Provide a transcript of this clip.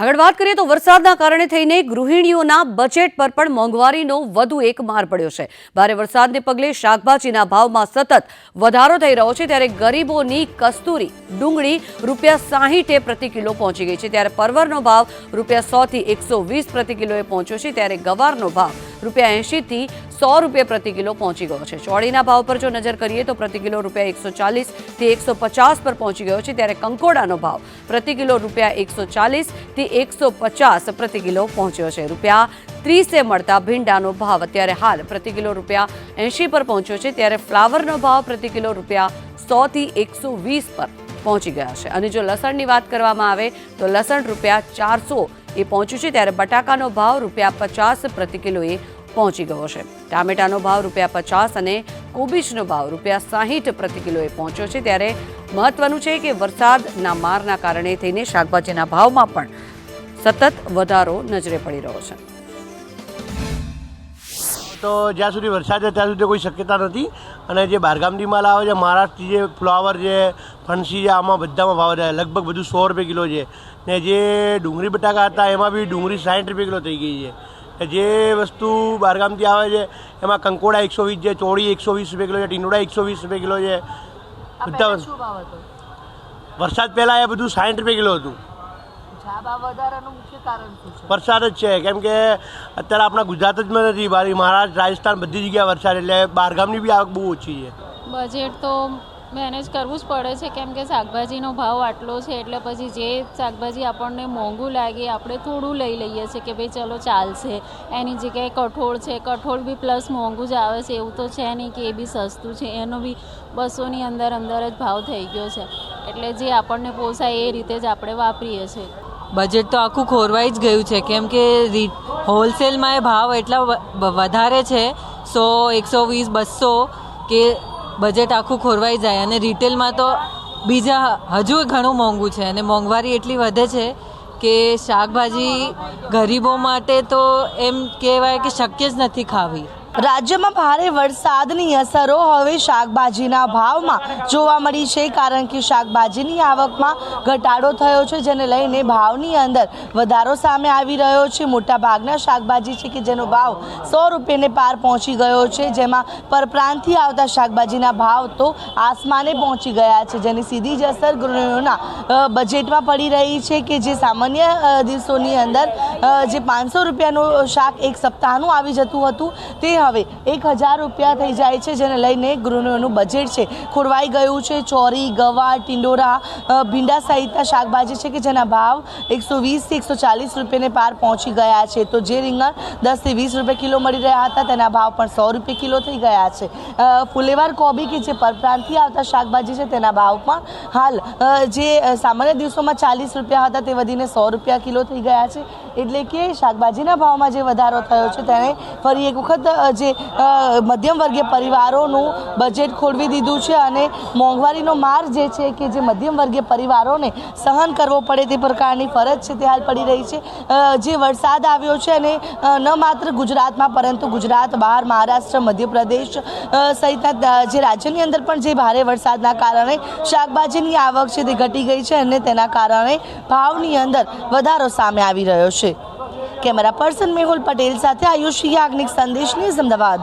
આગળ વાત કરીએ તો વરસાદના કારણે થઈને ગૃહિણીઓના બજેટ પર પણ મોંઘવારીનો વધુ એક માર પડ્યો છે. ભારે વરસાદને પગલે શાકભાજીના ભાવમાં સતત વધારો થઈ રહ્યો છે ત્યારે ગરીબોની કસ્તુરી ડુંગળી રૂપિયા સાહીઠે પ્રતિ કિલો પહોંચી ગઈ છે. ત્યારે પરવરનો ભાવ રૂપિયા સોથી એકસો વીસ પ્રતિ કિલોએ પહોંચ્યો છે. ત્યારે ગવારનો ભાવ રૂપિયા એંશીથી સો રૂપિયા પ્રતિ કિલો પહોંચી ગયો છે. ચોળીના ભાવ પર જો નજર કરીએ તો પ્રતિ કિલો રૂપિયા એકસો ચાલીસથી એકસો પચાસ પર પહોંચી ગયો છે. ત્યારે કંકોડાનો ભાવ પ્રતિ કિલો રૂપિયા એકસો ચાલીસથી એકસો પચાસ પ્રતિ કિલો પહોંચ્યો છે. રૂપિયા ત્રીસે મળતા ભીંડાનો ભાવ અત્યારે હાલ પ્રતિ કિલો રૂપિયા એંશી પર પહોંચ્યો છે. ત્યારે ફ્લાવરનો ભાવ પ્રતિ કિલો રૂપિયા સોથી એકસો વીસ પર પહોંચી ગયા છે. અને જો લસણની વાત કરવામાં આવે તો લસણ રૂપિયા ચારસો એ પહોંચ્યું છે ત્યારે બટાકાનો ભાવ રૂપિયા પચાસ પ્રતિ કિલોએ પહોંચી ગયો છે. ટામેટાનો ભાવ રૂપિયા પચાસ અને કોબીજનો ભાવ રૂપિયા સાહીઠ પ્રતિ કિલોએ પહોંચ્યો છે ત્યારે મહત્વનું છે કે વરસાદના મારના કારણે થઈને શાકભાજીના ભાવમાં પણ સતત વધારો નજરે પડી રહ્યો છે. તો જ્યાં સુધી વરસાદ છે ત્યાં સુધી કોઈ શક્યતા નથી અને જે બહારગામથી માલ આવે છે મહારાષ્ટ્રથી જે ફ્લાવર છે, ફણસી છે, આમાં બધામાં ભાવ છે. લગભગ બધું સો રૂપિયા કિલો છે. ને જે ડુંગળી બટાકા હતા એમાં બી ડુંગળી સાઠ રૂપિયા કિલો થઈ ગઈ છે. જે વસ્તુ બહારગામથી આવે છે એમાં કંકોડા એકસો વીસ છે ચોળી એકસો વીસ રૂપિયા કિલો છે ટીંડોળા એકસો વીસ રૂપિયા કિલો છે. બધા વરસાદ પહેલાં એ બધું સાઠ રૂપિયા કિલો હતું. વરસાદ જ છે. કેમ કે અત્યારે આપણા ગુજરાત જ નથી બારી મહારાષ્ટ્ર રાજસ્થાન બધી જગ્યાએ વરસાદ એટલે બહારગામની બી આવક બહુ ઓછી છે. બજેટ તો મેનેજ કરવું જ પડે છે. કેમ કે શાકભાજીનો ભાવ આટલો છે એટલે પછી જે શાકભાજી આપણને મોંઘું લાગે, આપણે થોડું લઈ લઈએ છીએ કે ભાઈ ચલો ચાલશે. એની જગ્યાએ કઠોળ છે, કઠોળ બી પ્લસ મોંઘું જ આવે છે. એવું તો છે નહીં કે એ બી સસ્તું છે. એનો બી બસોની અંદર અંદર જ ભાવ થઈ ગયો છે. એટલે જે આપણને પોસાય એ રીતે જ આપણે વાપરીએ છીએ. બજેટ તો આખું ખોરવાઈ જ ગયું છે. કેમ કે હોલસેલમાં એ ભાવ એટલા વધારે છે. સો, એકસો વીસ, બસો કે બજેટ આખું ખોરવાઈ જાય અને રિટેલમાં તો બીજા હજુ ઘણું મોંઘું છે અને મોંઘવારી એટલી વધે છે કે શાકભાજી ગરીબો માટે તો એમ કહેવાય કે શક્ય જ નથી ખાવી. રાજ્યમાં ભારે વરસાદની અસરો હવે શાકભાજીના ભાવમાં જોવા મળી છે, કારણ કે શાકભાજીની આવકમાં ઘટાડો થયો છે, જેને લઈને ભાવની અંદર વધારો સામે આવી રહ્યો છે. મોટા ભાગના શાકભાજી છે કે જેનો ભાવ સો રૂપિયાને પાર પહોંચી ગયો છે, જેમાં પરપ્રાંતથી આવતા શાકભાજીના ભાવ તો આસમાને પહોંચી ગયા છે, જેની સીધી જ અસર ગૃહિણીઓના બજેટમાં પડી રહી છે કે જે સામાન્ય દિવસોની અંદર જે પાંચસો રૂપિયાનું શાક એક સપ્તાહનું આવી જતું હતું, તે હવે એક હજાર રૂપિયા થઈ જાય છે જેને લઈને ગૃહિણીઓનું બજેટ છે. ખોરવાઈ ગયું છે ચોરી ગવા ટિંડોરા ભીંડા સહિતના શાકભાજી છે કે જેના ભાવ એકસો વીસથી એકસો ચાલીસ રૂપિયાને પાર પહોંચી ગયા છે. તો જે રીંગણ દસથી વીસ રૂપિયા કિલો મળી રહ્યા હતા તેના ભાવ પણ સો રૂપિયા કિલો થઈ ગયા છે. ફુલેવાર કોબી કે જે પરપ્રાંતથી આવતા શાકભાજી છે તેના ભાવ પણ હાલ જે સામાન્ય દિવસોમાં ચાલીસ રૂપિયા હતા તે વધીને સો રૂપિયા કિલો થઈ ગયા છે. એટલે કે શાકભાજીના ભાવમાં જે વધારો થયો છે તેને ફરી એક વખત જે મધ્યમ વર્ગીય પરિવારોનું બજેટ ખોલવી દીધું છે અને મોંઘવારીનો માર જે છે કે જે મધ્યમ વર્ગીય પરિવારોને સહન કરવો પડે તે પ્રકારની ફરજ છે, તે હાલ પડી રહી છે. જે વરસાદ આવ્યો છે અને ન માત્ર ગુજરાતમાં પરંતુ ગુજરાત, બહાર, મહારાષ્ટ્ર, મધ્યપ્રદેશ સહિતના જે રાજ્યની અંદર પણ જે ભારે વરસાદના કારણે શાકભાજીની આવક છે તે ઘટી ગઈ છે અને તેના કારણે ભાવની અંદર વધારો સામે આવી રહ્યો છે. કેમેરા પર્સન મેહુલ પટેલ સાથે આયુષ યાજ્ઞિક સંદેશ ન્યૂઝ અમદાવાદ.